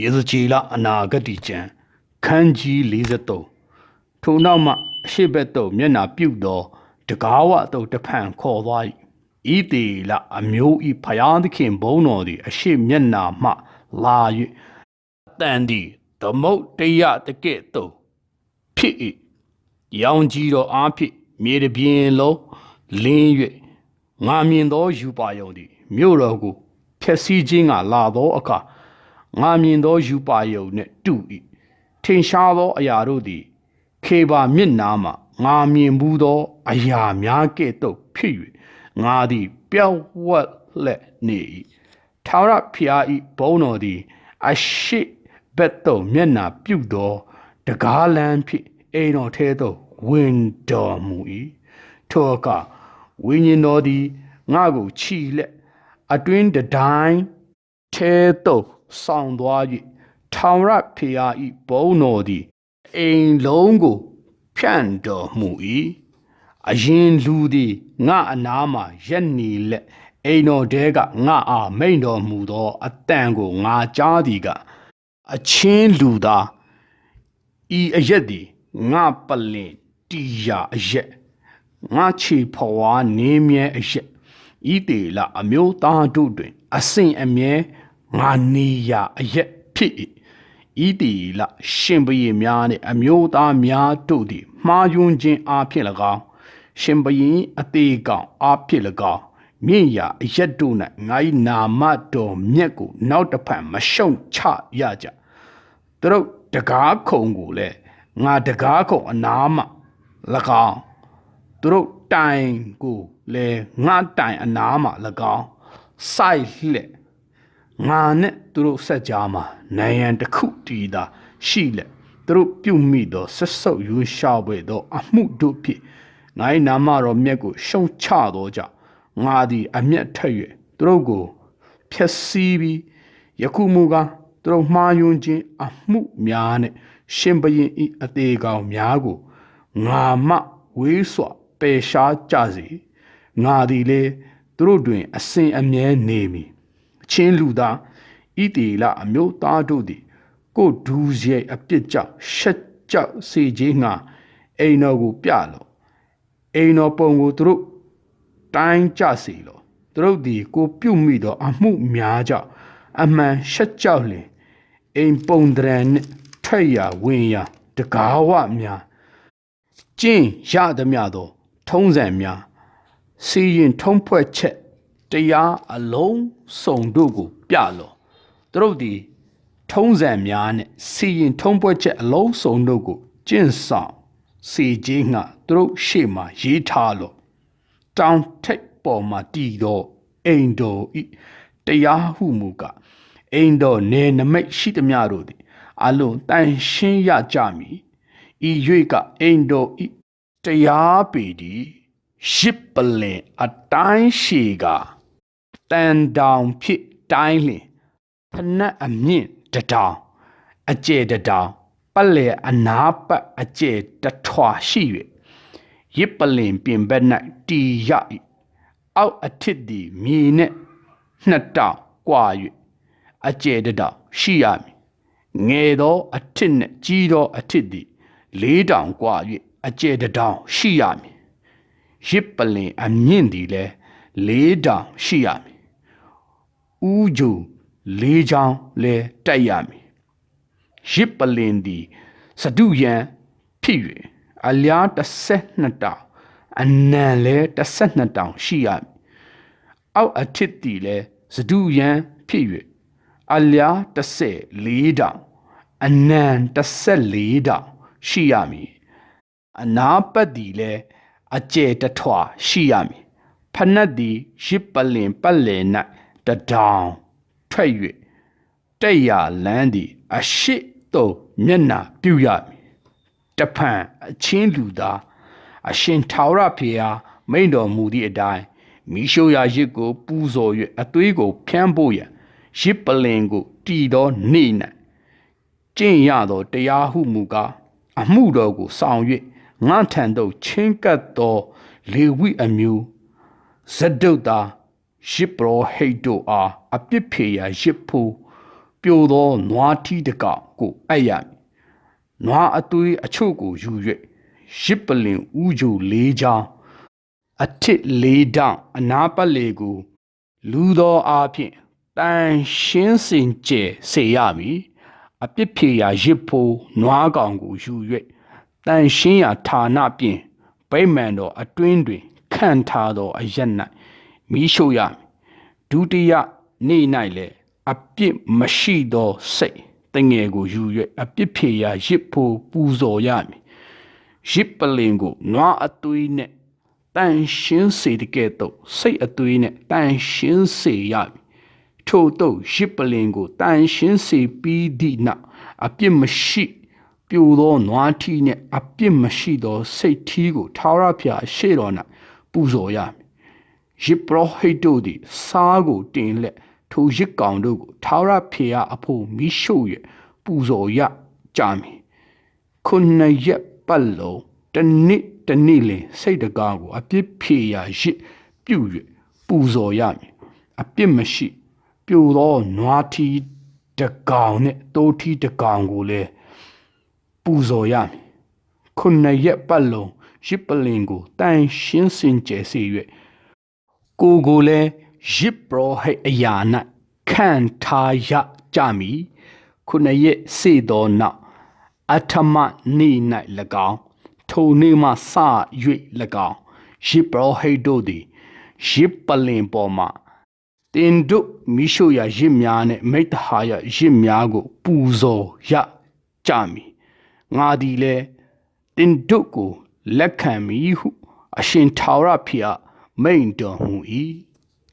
ယေဇကျေလအနာဂတိကျမ်းခန်းကြီး43ထိုနောက်မှအရှိဘက်သို့မျက်နာပြုတ်သောတကားဝသို့တဖန်ခေါ်သွား၏ဤတေလအမျိုးဤဖယားသခင်ဘုန်းတော်သည်အရှိမျက်နာမှလာ၍တန်သည်သမုတ်တရတကဲ့သို့ဖြစ်၏ရောင်ကြီးတော်အားဖြင့်မြေတစ်ပြင်လုံးလင်း၍ငါမြင်သောယူပါယုံသည်မြို့တော်ကိုဖျက်ဆီးခြင်းကလာသောအခါ ငါမြင်သောယူပါယုံနှင့်တူ၏ထင်ရှားသောအရာတို့သည် ခေပါမျက်နာမှငါမြင်ဘူးသော အရာများကဲ့သို့ဖြစ်၍ငါသည်ပျောက်ဝက်လက်နေ၏ထာဝရဖျား၏ဘုန်းတော်သည် အရှိဘက်သို့မျက်နာပြုတ်သောတကားလန်းဖြစ်အိမ်တော်ထဲသို့ဝင်တော်မူ၏ထိုအခါဝိညာဉ်တော်သည်ငါကိုခြိလက်အတွင်းတတိုင်းထဲသို့ ဆောင်သွား၍ထာဝရဖျား၏ဘုန်းတော်သည်အိမ်လုံးကိုဖြန့်တော်မူ၏အရင်လူသည်ငါအနားမှရက်နေလက်အိမ်တော်တဲကငါအားမိန်တော်မူသောအတန်ကိုငါကြားသည်ကအချင်းလူသားဤအရက်သည်ငါပလင်တီယာအရက်ငါချေဖွာနေမြဲအရက်ဤတေလအမျိုးသားတို့တွင် အစဉ်အမြဲ ငါနေရာအရက်ဖြစ်၏ဤတီလရှင်ဘရင်များနှင့်အမျိုးသားများတို့သည်မှားယွင်းခြင်းအဖြစ်၎င်းရှင်ဘရင်အသေးကောင်အဖြစ်၎င်းမြင့်ရာအရက်တို့၌ငါ၏နာမတော်မြတ်ကိုနောက်တစ်ဖန်မရှုံချရကြသူတို့တကားခုံကိုလည်းငါတကားခုံအနားမှ၎င်းသူတို့တိုင်ကိုလည်းငါတိုင်အနားမှ၎င်းစိုက်လှက် ငါနဲ့သူတို့ဆက်ကြားမှာနိုင်ရန်တစ်ခုတည်တာရှိလက်သူတို့ပြုမိသောဆက်ဆုပ်ယူရှာပွေသော အမှုတို့ဖြင့်ငါ၏နာမတော်မြတ်ကိုရှုံချသောကြောင့်ငါသည် အမျက်ထက်၍သူတို့ကိုဖျက်ဆီးပြီးယခုမူကားသူတို့မှားယွင်းခြင်းအမှုများနှင့်ရှင်ဘရင်ဤအသေးကောင်များကိုငါမှဝေးစွာပယ်ရှားကြစေငါသည်လေသူတို့တွင် အစဉ်အမြဲနေမည် အချင်းလူသားဤတေလအမျိုးသားတို့သည် ကိုဒူးရဲ့အပြစ်ကြောင့်ရှက်ကြောက်စေခြင်းငှာအိမ်တော်ကိုပြလောအိမ်တော်ပုံကိုသူတို့တိုင်းကြစေလောသူတို့သည်ကိုပြုတ်မိသောအမှုများကြောင့်အမှန်ရှက်ကြောက်လင်အိမ်ပုံတရံနှင့်ထွက်ရဝင်ရတကားဝများကျင့်ရသမျှသော ထုံးစံများစီရင်ထုံးဖွဲ့ချက် တရားအလုံးစုံတို့ကို ပြလောသူတို့သည်ထုံးစံများနဲ့စီရင်ထုံးဖွဲ့ချက်အလုံးစုံတို့ကိုကျင့်ဆောင်စေခြင်းငှသူတို့ရှေ့မှရေးထားလောတောင်ထိပ်ပေါ်မှာတည်သောအိမ်တော်ဤတရားဟုမူကားအိမ်တော်နေနမိတ်ရှိသမျှတို့သည်အလုံးတန်ရှင်းရကြမည်ဤ၍ကအိမ်တော်ဤတရားပေသည်ရှစ်ပလင်အတိုင်းရှည်က တန်တောင်ဖြစ်တိုင်းလျင်ဖနက်အမြင့်တတောင်အကျဲတတောင်ပတ်လေအနာပတ်အကျဲတထွာရှိ၍ရစ်ပလင်ပြင်ဘက်၌တီရ၏အောက်အထစ်သည်မြေနှင့်နှစ်တောင်ကွာ၍အကျဲတတောင်ရှိရမည်ငယ်သောအထစ်နှင့်ကြီးသောအထစ်သည်လေးတောင်ကွာ၍အကျဲတတောင်ရှိရမည်ရစ်ပလင်အမြင့်သည်လည်းလေးတောင်ရှိရမည် ဥဂျုလေးချောင်းလည်းတိုက်ရမည်ရစ်ပလင်သည်စဒုယံဖြစ်၍အလျား32တောင်အနံလည်း32တောင်ရှိရမည်အောက်အထစ်သည်လည်းစဒုယံဖြစ်၍အလျား14တောင်အနံ14တောင်ရှိရမည်အနာပတ်သည်လည်းအကျဲတထွာရှိရမည်ဖနက်သည်ရစ်ပလင်ပတ်လည်၌ တဒေါင်ထွက်၍တဲ့ရလန်းသည် အရှိသို့မျက်နာပြုရမည်တဖန်အချင်းလူသားအရှင်ထာဝရဖေဟာမိန်တော်မူသည့်အတိုင်းမိရှုရာရစ်ကို ပူဇော်၍အသွေးကိုဖျန်းဖို့ရန်ရစ်ပလင်ကိုတည်သောနေ့၌ကျင့်ရသောတရားဟုမူကားအမှုတော်ကိုဆောင်၍ငါထံသို့ချင်းကပ်သော လေဝိအမျိုးဇဒုတ်သား ရစ်ပရောဟိတ်တို့အားအပြစ်ဖြေရာရစ်ဖို့ပပြိုသောနွားထီးတစ်ကောင်ကိုအပ်ရမည်နွားအသွေးအချို့ကိုယူ၍ရစ်ပလင်ဥကြိုလေးချောင်းအထစ်လေးတောင်အနာပတ်လေကို လူသောအားဖြင့်တန်ရှင်းစင်ကြယ်စေရမည်အပြစ်ဖြေရာရစ်ဖိုးနွားကောင်ကိုယူ၍တန်ရှင်းရာဌာနဖြင့်ဗိမာန်တော်အတွင်းတွင်ခံထားသောအရက်၌ မိရှုရမည်ဒုတိယနေ့၌လည်းအပြစ်မရှိသောစိတ်တငယ်ကိုယူ၍အပြစ်ဖြေရာရစ်ဖိုးပူဇော်ရမည်ရစ်ပလင်ကိုနွားအသွေးနှင့်တန်ရှင်းစေတဲ့ကဲ့သို့စိတ်အသွေးနဲ့တန်ရှင်းစေရမည်ထို့သောရစ်ပလင်ကိုတန်ရှင်းစေပြီးသည့်နောက်အပြစ်မရှိပြိုသောနွားထီးနှင့်အပြစ်မရှိသောစိတ်ထီးကိုထာဝရဘုရားရှေ့တော်၌ပူဇော်ရမည် ရစ်ပရောဟိတ်တို့သည်စားကိုတင်လက်ထိုရစ်ကောင်တို့ကိုထာဝရဘုရားအဖို့မိရှု၍ပူဇော်ရကြမည်ခုနှစ်ရက်ပတ်လုံးတစ်နှစ်တစ်နှစ်လင်စိတ်တကားကိုအပြစ်ဖြေရာရစ်ပြု၍ပူဇော်ရမည်အပြစ်မရှိပြိုသောနွားထီးတကောင်နဲ့တိုးထီးတကောင်ကိုလည်းပူဇော်ရမည်ခုနှစ်ရက်ပတ်လုံးရစ်ပလင်ကိုတန်ရှင်းစင်ကြယ်စေ၍ ကိုယ်ကိုလည်းရစ်ပရောဟိတ်အရာ၌ခံထားရကြမည်ခုနှစ်ရက်စေသောနောက်အထမနေ၌၎င်းထိုနေမှစ၍၎င်းယေဘရဟိတ်တို့သည်ယေပလင်ပေါ်မှတင်တို့မိရှုရာရစ်များနှင့်မိတ္တဟာယရစ်များကို ပူဇော်ရကြမည်ငါသည်လည်းတင်တို့ကိုလက်ခံမည်ဟု အရှင်ထာဝရဖျား မိန်တော်မူ၏